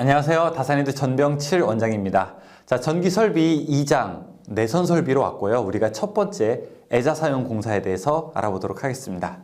안녕하세요. 다산이드 전병칠 원장입니다. 자, 전기 설비 2장 내선 설비로 왔고요. 우리가 첫 번째 애자 사용 공사에 대해서 알아보도록 하겠습니다.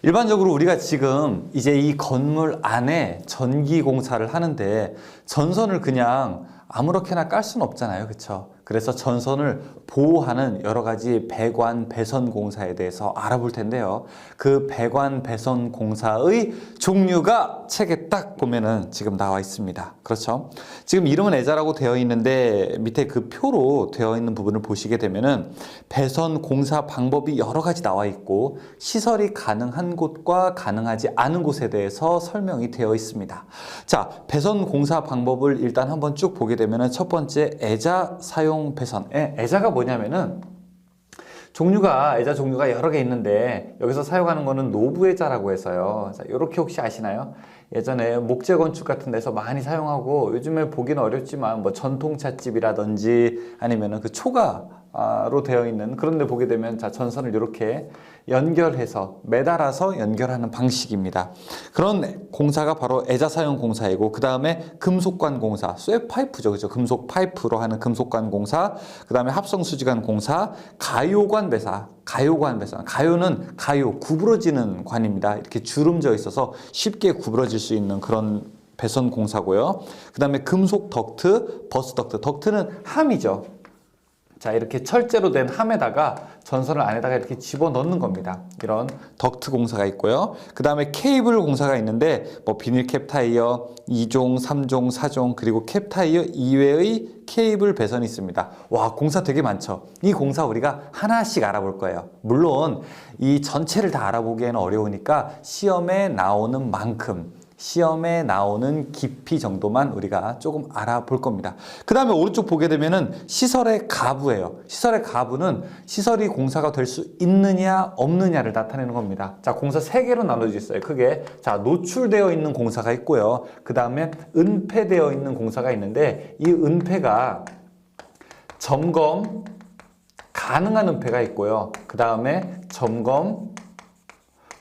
일반적으로 우리가 지금 이제 이 건물 안에 전기 공사를 하는데 전선을 그냥 아무렇게나 깔 수는 없잖아요. 그렇죠? 그래서 전선을 보호하는 여러 가지 배관 배선 공사에 대해서 알아볼 텐데요. 그 배관 배선 공사의 종류가 책에 딱 보면은 지금 나와 있습니다. 그렇죠? 지금 이름은 애자라고 되어 있는데 밑에 그 표로 되어 있는 부분을 보시게 되면은 배선 공사 방법이 여러 가지 나와 있고 시설이 가능한 곳과 가능하지 않은 곳에 대해서 설명이 되어 있습니다. 자, 배선 공사 방법을 일단 한번 쭉 보게 되면은 첫 번째 애자 사용 배선. 예, 애자가 뭐냐면은 종류가 애자 종류가 여러 개 있는데 여기서 사용하는 거는 노부 애자라고 해서요. 자, 이렇게 혹시 아시나요? 예전에 목재 건축 같은 데서 많이 사용하고 요즘에 보기는 어렵지만 뭐 전통찻집이라든지 아니면은 그 초가 로 되어 있는 그런 데 보게 되면 자 전선을 이렇게 연결해서 매달아서 연결하는 방식입니다. 그런 공사가 바로 애자 사용 공사이고 그 다음에 금속관 공사, 쇠 파이프죠, 그죠? 금속 파이프로 하는 금속관 공사, 그 다음에 합성 수지관 공사, 가요관 배사, 가요관 배사. 가요는 가요 구부러지는 관입니다. 이렇게 주름져 있어서 쉽게 구부러질 수 있는 그런 배선 공사고요. 그 다음에 금속 덕트, 버스 덕트. 덕트는 함이죠. 자 이렇게 철제로 된 함에다가 전선을 안에다가 이렇게 집어 넣는 겁니다. 이런 덕트 공사가 있고요. 그 다음에 케이블 공사가 있는데 뭐 비닐 캡 타이어 2종, 3종, 4종 그리고 캡 타이어 이외의 케이블 배선이 있습니다. 와 공사 되게 많죠. 이 공사 우리가 하나씩 알아볼 거예요. 물론 이 전체를 다 알아보기에는 어려우니까 시험에 나오는 만큼 시험에 나오는 깊이 정도만 우리가 조금 알아볼 겁니다. 그 다음에 오른쪽 보게 되면은 시설의 가부예요. 시설의 가부는 시설이 공사가 될 수 있느냐 없느냐를 나타내는 겁니다. 자, 공사 세 개로 나눠져 있어요. 크게. 자, 노출되어 있는 공사가 있고요. 그 다음에 은폐되어 있는 공사가 있는데 이 은폐가 점검 가능한 은폐가 있고요. 그 다음에 점검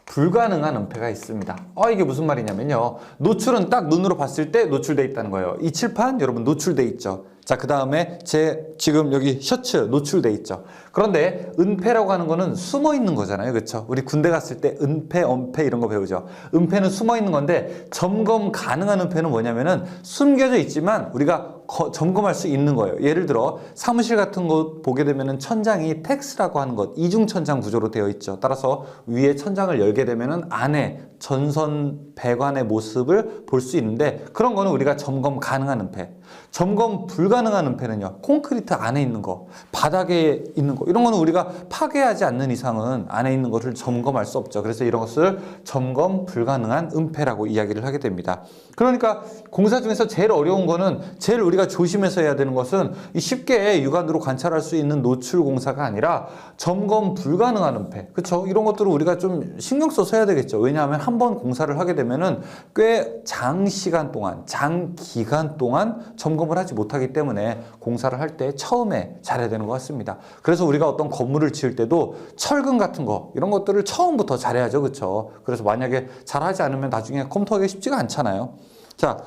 불가능한 은폐가 있습니다. 아 이게 무슨 말이냐면요. 노출은 딱 눈으로 봤을 때 노출돼 있다는 거예요. 이 칠판 여러분 노출돼 있죠. 자, 그 다음에 제 지금 여기 셔츠 노출돼 있죠. 그런데 은폐라고 하는 거는 숨어 있는 거잖아요. 그렇죠? 우리 군대 갔을 때 은폐, 엄폐 이런 거 배우죠. 은폐는 숨어 있는 건데 점검 가능한 은폐는 뭐냐면은 숨겨져 있지만 우리가 거- 점검할 수 있는 거예요. 예를 들어 사무실 같은 곳 보게 되면은 천장이 텍스라고 하는 것 이중 천장 구조로 되어 있죠. 따라서 위에 천장을 열게 되면은 안에 전선 배관의 모습을 볼 수 있는데 그런 거는 우리가 점검 가능한 은폐. 점검 불가능한 은폐는요. 콘크리트 안에 있는 거, 바닥에 있는 거 이런 거는 우리가 파괴하지 않는 이상은 안에 있는 것을 점검할 수 없죠. 그래서 이런 것을 점검 불가능한 은폐라고 이야기를 하게 됩니다. 그러니까 공사 중에서 제일 어려운 거는 제일 우리가 조심해서 해야 되는 것은 이 쉽게 육안으로 관찰할 수 있는 노출 공사가 아니라 점검 불가능한 은폐. 그렇죠? 이런 것들을 우리가 좀 신경 써서 해야 되겠죠. 왜냐하면 한 번 공사를 하게 되면은 꽤 장시간 동안, 장기간 동안 점검을 하지 못하기 때문에 공사를 할 때 처음에 잘해야 되는 것 같습니다. 그래서 우리가 어떤 건물을 지을 때도 철근 같은 거 이런 것들을 처음부터 잘해야죠. 그렇죠? 그래서 만약에 잘하지 않으면 나중에 컴퓨터하기 쉽지가 않잖아요. 자,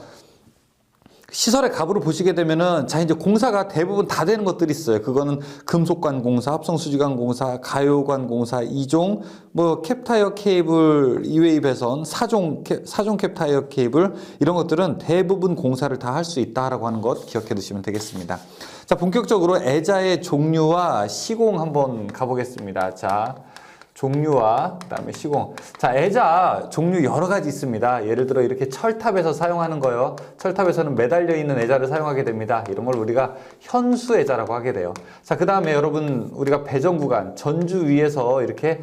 시설의 가부를 보시게 되면은 자 이제 공사가 대부분 다 되는 것들이 있어요. 그거는 금속관 공사, 합성 수지관 공사, 가요관 공사, 이종 뭐 캡타이어 케이블 이웨이 배선, 사종 캡, 사종 캡타이어 케이블 이런 것들은 대부분 공사를 다 할 수 있다라고 하는 것 기억해 두시면 되겠습니다. 자, 본격적으로 애자의 종류와 시공 한번 가보겠습니다. 자, 종류와 그다음에 시공. 자, 애자 종류 여러 가지 있습니다. 예를 들어 이렇게 철탑에서 사용하는 거요. 철탑에서는 매달려 있는 애자를 사용하게 됩니다. 이런 걸 우리가 현수 애자라고 하게 돼요. 자, 그다음에 여러분 우리가 배정 구간 전주 위에서 이렇게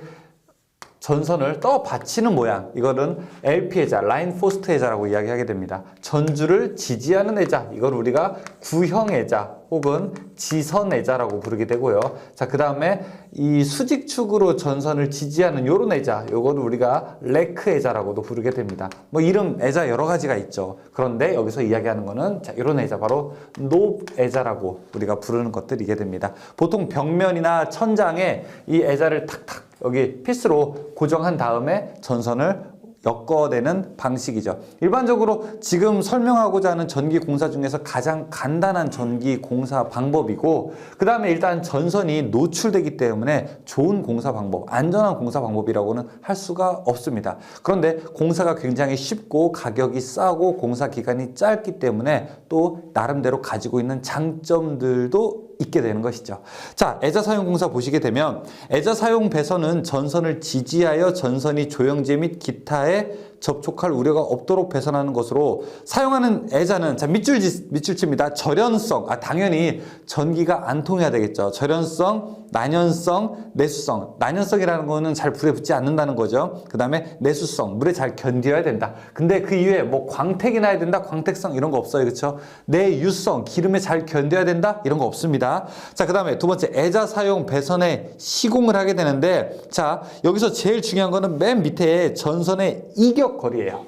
전선을 떠 받치는 모양 이거는 LP 애자, 라인 포스트 애자라고 이야기하게 됩니다. 전주를 지지하는 애자 이걸 우리가 구형 애자 혹은 지선 애자라고 부르게 되고요. 자, 그 다음에 이 수직축으로 전선을 지지하는 요런 애자 요거를 우리가 레크 애자라고도 부르게 됩니다. 뭐 이름 애자 여러 가지가 있죠. 그런데 여기서 이야기하는 거는 자, 이런 애자 바로 높 애자라고 우리가 부르는 것들이게 됩니다. 보통 벽면이나 천장에 이 애자를 탁탁 여기 피스로 고정한 다음에 전선을 엮어내는 방식이죠. 일반적으로 지금 설명하고자 하는 전기 공사 중에서 가장 간단한 전기 공사 방법이고, 그 다음에 일단 전선이 노출되기 때문에 좋은 공사 방법, 안전한 공사 방법이라고는 할 수가 없습니다. 그런데 공사가 굉장히 쉽고 가격이 싸고 공사 기간이 짧기 때문에 또 나름대로 가지고 있는 장점들도 있게 되는 것이죠. 자, 애자 사용 공사 보시게 되면 애자 사용 배선은 전선을 지지하여 전선이 조영제 및 기타에 접촉할 우려가 없도록 배선하는 것으로 사용하는 애자는 자 밑줄 밑줄칩니다. 절연성 아 당연히 전기가 안 통해야 되겠죠. 절연성, 난연성, 내수성. 난연성이라는 거는 잘 불에 붙지 않는다는 거죠. 그 다음에 내수성 물에 잘 견뎌야 된다. 근데 그 이외에 뭐 광택이 나야 된다, 광택성 이런 거 없어요, 그렇죠? 내유성 기름에 잘 견뎌야 된다 이런 거 없습니다. 자 그 다음에 두 번째 애자 사용 배선에 시공을 하게 되는데 자 여기서 제일 중요한 거는 맨 밑에 전선의 이격 거리예요.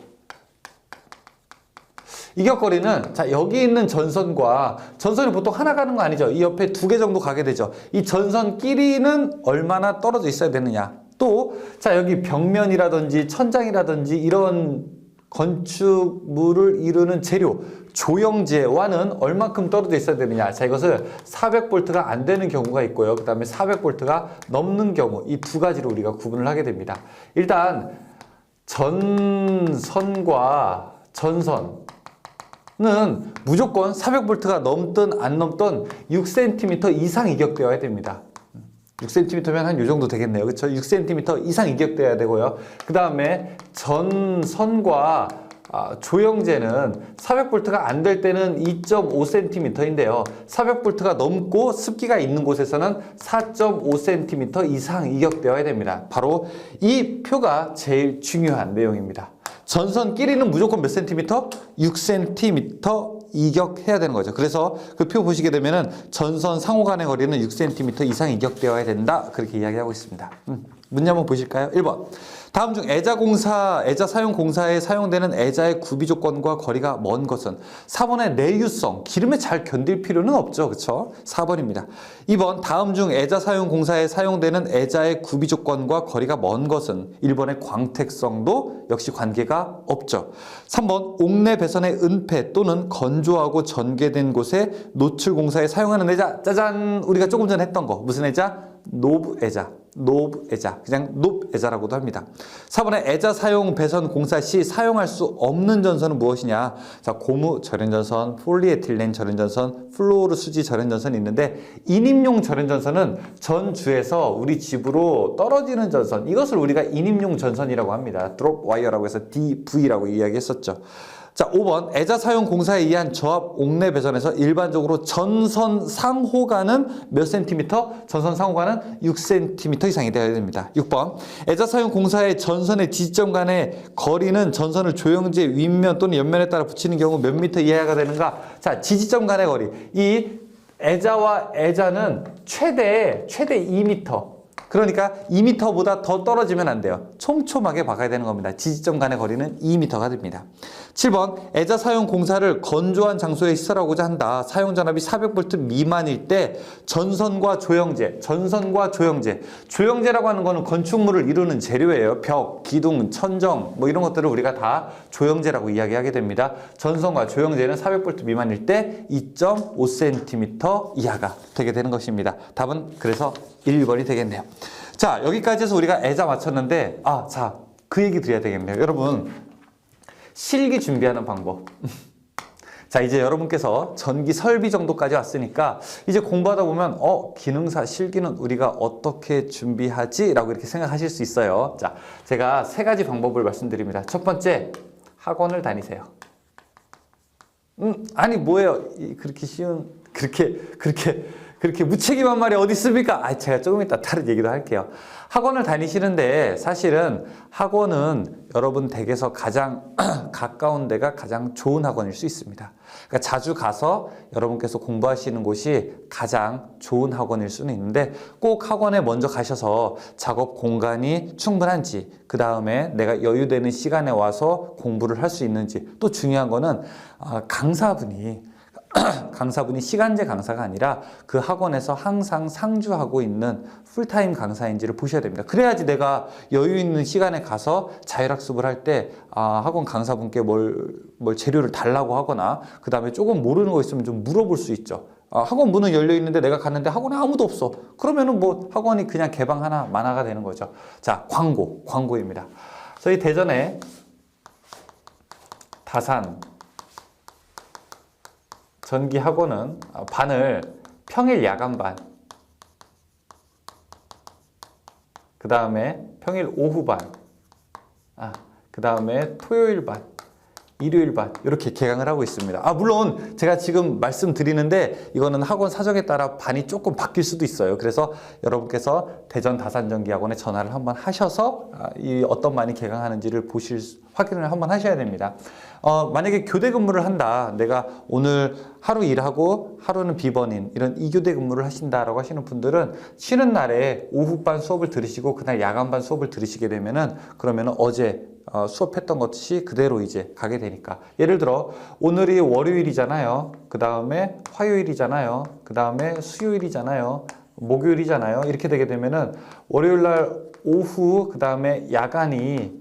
이격거리는 자 여기 있는 전선과 전선이 보통 하나 가는 거 아니죠? 이 옆에 두 개 정도 가게 되죠. 이 전선끼리는 얼마나 떨어져 있어야 되느냐? 또 자 여기 벽면이라든지 천장이라든지 이런 건축물을 이루는 재료 조형제와는 얼만큼 떨어져 있어야 되느냐? 자 이것을 400볼트가 안 되는 경우가 있고요. 그 다음에 400볼트가 넘는 경우 이 두 가지로 우리가 구분을 하게 됩니다. 일단 전선과 전선 는 무조건 400볼트가 넘든 안 넘든 6cm 이상 이격되어야 됩니다. 6cm면 한 요 정도 되겠네요. 그렇죠? 6cm 이상 이격되어야 되고요. 그 다음에 전선과 아, 조영제는 400볼트가 안 될 때는 2.5cm인데요. 400볼트가 넘고 습기가 있는 곳에서는 4.5cm 이상 이격되어야 됩니다. 바로 이 표가 제일 중요한 내용입니다. 전선 끼리는 무조건 몇 센티미터? 6cm 이격해야 되는 거죠. 그래서 그 표 보시게 되면은 전선 상호 간의 거리는 6cm 이상 이격되어야 된다. 그렇게 이야기하고 있습니다. 음, 문제 한번 보실까요? 1번. 다음 중 애자 공사, 애자 사용 공사에 사용되는 애자의 구비 조건과 거리가 먼 것은 4번의 내유성, 기름에 잘 견딜 필요는 없죠. 그렇죠? 4번입니다. 2번 다음 중 애자 사용 공사에 사용되는 애자의 구비 조건과 거리가 먼 것은 1번의 광택성도 역시 관계가 없죠. 3번 옥내 배선의 은폐 또는 건조하고 전개된 곳에 노출 공사에 사용하는 애자 짜잔 우리가 조금 전에 했던 거 무슨 애자? 노브 애자 노브 애자 그냥 높 애자라고도 합니다. 4번에 애자 사용 배선 공사 시 사용할 수 없는 전선은 무엇이냐? 자 고무 절연 전선, 폴리에틸렌 절연 전선, 플로르 수지 절연 전선이 있는데 인임용 절연 전선은 전주에서 우리 집으로 떨어지는 전선 이것을 우리가 인임용 전선이라고 합니다. 드롭 와이어라고 해서 DV라고 이야기했었죠. 자, 5번 애자 사용 공사에 의한 저압 옥내 배선에서 일반적으로 전선 상호가는 몇 센티미터? 전선 상호가는 6cm 이상이 되어야 됩니다. 6번 애자 사용 공사의 전선의 지점 간의 거리는 전선을 조형제 윗면 또는 옆면에 따라 붙이는 경우 몇 미터 이하가 되는가? 자, 지지점 간의 거리. 이 애자와 애자는 최대 최대 2m 그러니까 2m보다 더 떨어지면 안 돼요. 촘촘하게 박아야 되는 겁니다. 지지점 간의 거리는 2m가 됩니다. 7번 애자 사용 공사를 건조한 장소에 시설하고자 한다. 사용 전압이 400V 미만일 때 전선과 조형제, 전선과 조형제. 조형제라고 하는 거는 건축물을 이루는 재료예요. 벽, 기둥, 천정 뭐 이런 것들을 우리가 다 조형제라고 이야기하게 됩니다. 전선과 조형제는 400V 미만일 때 2.5cm 이하가 되게 되는 것입니다. 답은 그래서 1번이 되겠네요. 자, 여기까지 해서 우리가 애자 맞췄는데 아, 자, 그 얘기 드려야 되겠네요. 여러분 실기 준비하는 방법. 자, 이제 여러분께서 전기 설비 정도까지 왔으니까 이제 공부하다 보면 어, 기능사 실기는 우리가 어떻게 준비하지? 라고 이렇게 생각하실 수 있어요. 자, 제가 세 가지 방법을 말씀드립니다. 첫 번째, 학원을 다니세요. 음, 아니 뭐예요? 이- 그렇게 쉬운 그렇게 그렇게 그렇게 무책임한 말이 어디 있습니까? 아, 제가 조금 이따 다른 얘기도 할게요. 학원을 다니시는데 사실은 학원은 여러분 댁에서 가장 가까운 데가 가장 좋은 학원일 수 있습니다. 그러니까 자주 가서 여러분께서 공부하시는 곳이 가장 좋은 학원일 수는 있는데 꼭 학원에 먼저 가셔서 작업 공간이 충분한지 그 다음에 내가 여유되는 시간에 와서 공부를 할 수 있는지 또 중요한 거는 아, 강사분이 강사분이 시간제 강사가 아니라 그 학원에서 항상 상주하고 있는 풀타임 강사인지를 보셔야 됩니다. 그래야지 내가 여유 있는 시간에 가서 자율학습을 할 때 아, 학원 강사분께 뭘, 뭘 재료를 달라고 하거나 그 다음에 조금 모르는 거 있으면 좀 물어볼 수 있죠. 아, 학원 문은 열려 있는데 내가 갔는데 학원에 아무도 없어. 그러면은 뭐 학원이 그냥 개방 하나 만화가 되는 거죠. 자, 광고, 광고입니다. 저희 대전에 다산 전기 학원은 어, 반을 평일 야간 반, 그 다음에 평일 오후 반, 아, 그 다음에 토요일 반, 일요일 반 이렇게 개강을 하고 있습니다. 아 물론 제가 지금 말씀드리는데 이거는 학원 사정에 따라 반이 조금 바뀔 수도 있어요. 그래서 여러분께서 대전 다산전기학원에 전화를 한번 하셔서 아, 이 어떤 반이 개강하는지를 보실 수- 확인을 한번 하셔야 됩니다. 어, 만약에 교대 근무를 한다. 내가 오늘 하루 일하고 하루는 비번인 이런 이교대 근무를 하신다라고 하시는 분들은 쉬는 날에 오후반 수업을 들으시고 그날 야간반 수업을 들으시게 되면은 그러면은 어제 어, 수업했던 것이 그대로 이제 가게 되니까 예를 들어 오늘이 월요일이잖아요. 그 다음에 화요일이잖아요. 그 다음에 수요일이잖아요. 목요일이잖아요. 이렇게 되게 되면은 월요일 날 오후 그 다음에 야간이 아,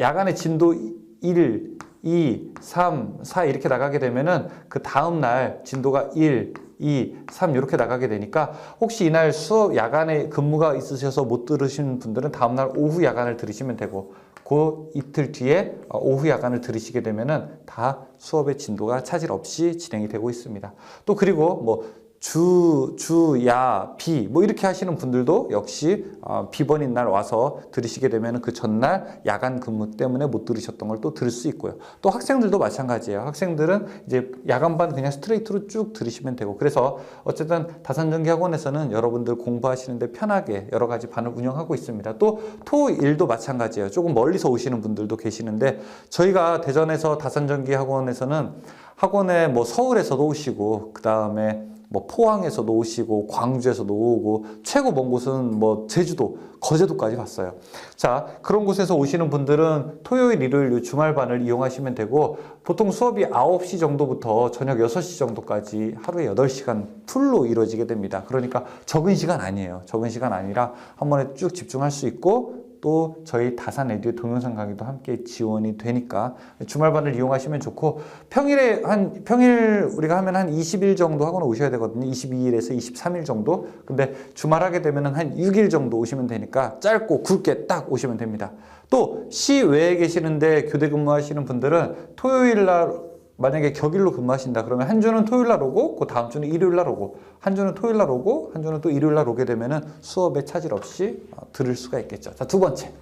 야간의 진도 1, 2, 3, 4 이렇게 나가게 되면은 그 다음 날 진도가 1, 2, 3 이렇게 나가게 되니까 혹시 이날 수업 야간에 근무가 있으셔서 못 들으신 분들은 다음 날 오후 야간을 들으시면 되고 그 이틀 뒤에 어, 오후 야간을 들으시게 되면은 다 수업의 진도가 차질 없이 진행이 되고 있습니다. 또 그리고 뭐 주, 주, 야, 비, 뭐 이렇게 하시는 분들도 역시 어, 비번인 날 와서 들으시게 되면 그 전날 야간 근무 때문에 못 들으셨던 걸 또 들을 수 있고요. 또 학생들도 마찬가지예요. 학생들은 이제 야간반 그냥 스트레이트로 쭉 들으시면 되고 그래서 어쨌든 다산전기 학원에서는 여러분들 공부하시는데 편하게 여러 가지 반을 운영하고 있습니다. 또 토일도 마찬가지예요. 조금 멀리서 오시는 분들도 계시는데 저희가 대전에서 다산전기 학원에서는 학원에 뭐 서울에서도 오시고 그 다음에 뭐 포항에서도 오시고 광주에서도 오고 최고 먼 곳은 뭐 제주도 거제도까지 갔어요. 자 그런 곳에서 오시는 분들은 토요일 일요일 요 주말반을 이용하시면 되고 보통 수업이 9시 정도부터 저녁 6시 정도까지 하루에 8시간 풀로 이루어지게 됩니다. 그러니까 적은 시간 아니에요. 적은 시간 아니라 한 번에 쭉 집중할 수 있고 또 저희 다산 에듀 동영상 강의도 함께 지원이 되니까 주말반을 이용하시면 좋고 평일에 한 평일 우리가 하면 한 20일 정도 학원 오셔야 되거든요. 22일에서 23일 정도. 근데 주말 하게 되면은 한 6일 정도 오시면 되니까 짧고 굵게 딱 오시면 됩니다. 또 시 외에 계시는데 교대 근무하시는 분들은 토요일 날 만약에 격일로 근무하신다 그러면 한 주는 토요일 날 오고 그 다음 주는 일요일 날 오고 한 주는 토요일 날 오고 한 주는 또 일요일 날 오게 되면은 수업에 차질 없이 어, 들을 수가 있겠죠. 자, 두 번째.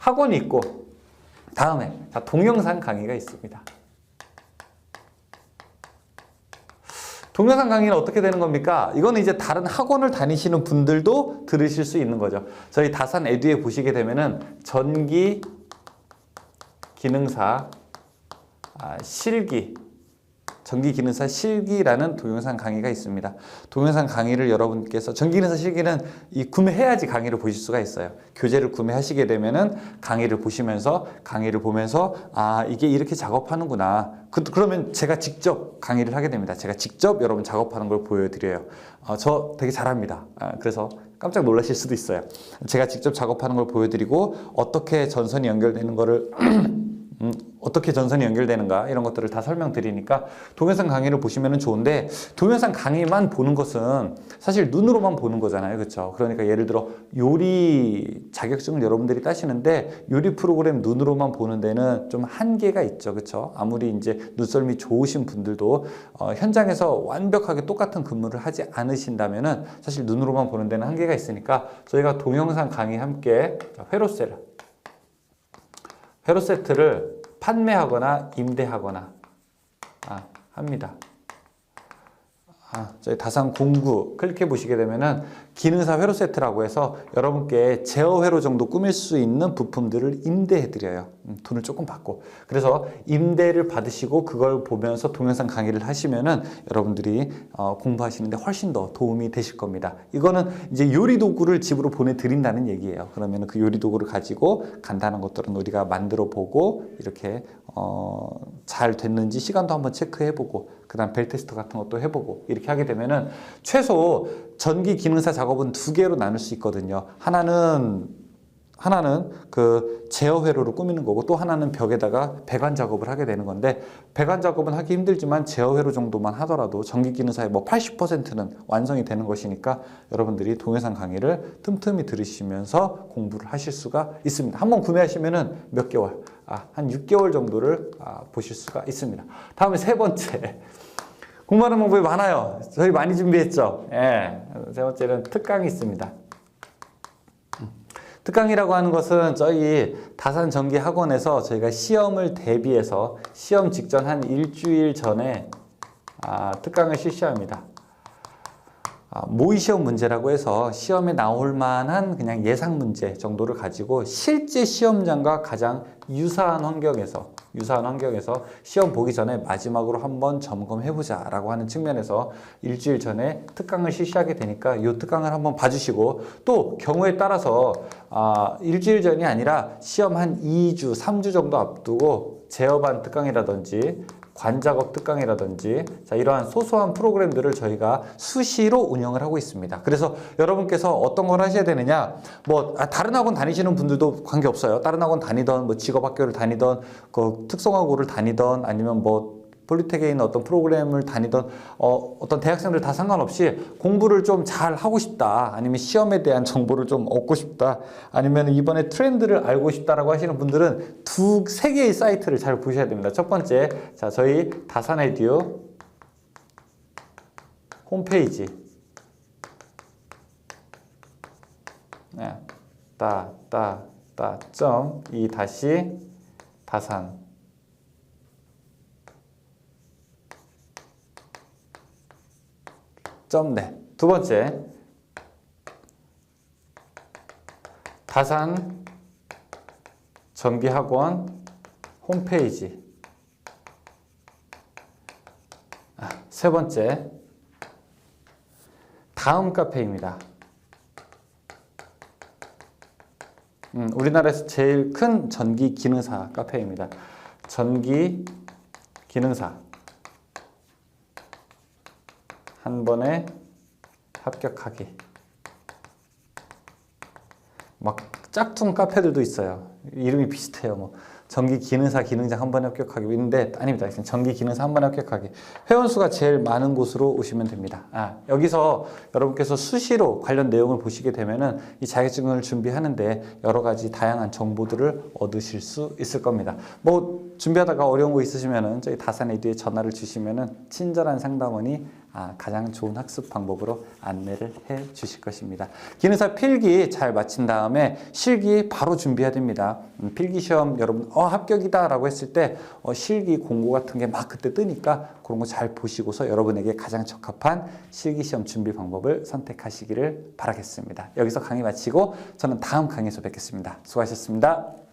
학원이 있고 다음에 자, 동영상 강의가 있습니다. 동영상 강의는 어떻게 되는 겁니까? 이거는 이제 다른 학원을 다니시는 분들도 들으실 수 있는 거죠. 저희 다산 에듀에 보시게 되면은 전기 기능사 아, 실기 전기 기능사 실기라는 동영상 강의가 있습니다. 동영상 강의를 여러분께서 전기 기능사 실기는 이 구매해야지 강의를 보실 수가 있어요. 교재를 구매하시게 되면은 강의를 보시면서 강의를 보면서 아 이게 이렇게 작업하는구나. 그, 그러면 제가 직접 강의를 하게 됩니다. 제가 직접 여러분 작업하는 걸 보여드려요. 어, 저 되게 잘합니다. 아, 그래서 깜짝 놀라실 수도 있어요. 제가 직접 작업하는 걸 보여드리고 어떻게 전선이 연결되는 거를 음, 어떻게 전선이 연결되는가 이런 것들을 다 설명드리니까 동영상 강의를 보시면 좋은데 동영상 강의만 보는 것은 사실 눈으로만 보는 거잖아요. 그렇죠 그러니까 예를 들어 요리 자격증을 여러분들이 따시는데 요리 프로그램 눈으로만 보는 데는 좀 한계가 있죠. 그렇죠 아무리 이제 눈썰미 좋으신 분들도 어, 현장에서 완벽하게 똑같은 근무를 하지 않으신다면은 사실 눈으로만 보는 데는 한계가 있으니까 저희가 동영상 강의 함께 회로셀 회로 세트를 판매하거나 임대하거나 아, 합니다. 아, 저희 다산 공구 클릭해 보시게 되면은 기능사 회로 세트라고 해서 여러분께 제어 회로 정도 꾸밀 수 있는 부품들을 임대해 드려요. 음, 돈을 조금 받고. 그래서 임대를 받으시고 그걸 보면서 동영상 강의를 하시면은 여러분들이 어, 공부하시는데 훨씬 더 도움이 되실 겁니다. 이거는 이제 요리 도구를 집으로 보내 드린다는 얘기예요. 그러면 그 요리 도구를 가지고 간단한 것들은 우리가 만들어 보고 이렇게 어, 어, 잘 됐는지 시간도 한번 체크해보고 그 다음 벨 테스트 같은 것도 해보고 이렇게 하게 되면은 최소 전기 기능사 작업은 두 개로 나눌 수 있거든요. 하나는 하나는 그 제어 회로를 꾸미는 거고 또 하나는 벽에다가 배관 작업을 하게 되는 건데 배관 작업은 하기 힘들지만 제어 회로 정도만 하더라도 전기 기능사의 뭐 80%는 완성이 되는 것이니까 여러분들이 동영상 강의를 틈틈이 들으시면서 공부를 하실 수가 있습니다. 한번 구매하시면은 몇 개월, 아, 한 6개월 정도를 아, 보실 수가 있습니다. 다음에 세 번째. 공부하는 방법이 많아요. 저희 많이 준비했죠. 예. 세 번째는 특강이 있습니다. 특강이라고 하는 것은 저희 다산 전기 학원에서 저희가 시험을 대비해서 시험 직전 한 일주일 전에 아, 특강을 실시합니다. 아, 모의 시험 문제라고 해서 시험에 나올 만한 그냥 예상 문제 정도를 가지고 실제 시험장과 가장 유사한 환경에서 유사한 환경에서 시험 보기 전에 마지막으로 한번 점검해 보자 라고 하는 측면에서 일주일 전에 특강을 실시하게 되니까 이 특강을 한번 봐주시고 또 경우에 따라서 아, 일주일 전이 아니라 시험 한 2주, 3주 정도 앞두고 제어반 특강이라든지 관작업 특강이라든지 자 이러한 소소한 프로그램들을 저희가 수시로 운영을 하고 있습니다. 그래서 여러분께서 어떤 걸 하셔야 되느냐 뭐 아, 다른 학원 다니시는 분들도 관계 없어요. 다른 학원 다니던 뭐 직업학교를 다니던 그 특성화고를 다니던 아니면 뭐 폴리텍에 있는 어떤 프로그램을 다니던 어, 어떤 대학생들 다 상관없이 공부를 좀 잘 하고 싶다. 아니면 시험에 대한 정보를 좀 얻고 싶다. 아니면 이번에 트렌드를 알고 싶다라고 하시는 분들은 두 세 개의 사이트를 잘 보셔야 됩니다. 첫 번째 자 저희 다산에듀 홈페이지. 네, 따따따.이 다시 다산 점.net. 두 번째, 다산 전기학원 홈페이지. 아, 세 번째, 다음 카페입니다. 음, 우리나라에서 제일 큰 전기 기능사 카페입니다. 전기 기능사. 한 번에 합격하기. 막 짝퉁 카페들도 있어요. 이름이 비슷해요. 뭐 전기 기능사 기능장 한 번에 합격하기 있는데 아닙니다. 전기 기능사 한 번에 합격하기. 회원 수가 제일 많은 곳으로 오시면 됩니다. 아, 여기서 여러분께서 수시로 관련 내용을 보시게 되면은 이 자격증을 준비하는데 여러 가지 다양한 정보들을 얻으실 수 있을 겁니다. 뭐 준비하다가 어려운 거 있으시면은 저희 다산 에듀에 전화를 주시면은 친절한 상담원이 아, 가장 좋은 학습 방법으로 안내를 해 주실 것입니다. 기능사 필기 잘 마친 다음에 실기 바로 준비해야 됩니다. 음, 필기 시험 여러분 어 합격이다 라고 했을 때 어, 실기 공고 같은 게 막 그때 뜨니까 그런 거 잘 보시고서 여러분에게 가장 적합한 실기 시험 준비 방법을 선택하시기를 바라겠습니다. 여기서 강의 마치고 저는 다음 강의에서 뵙겠습니다. 수고하셨습니다.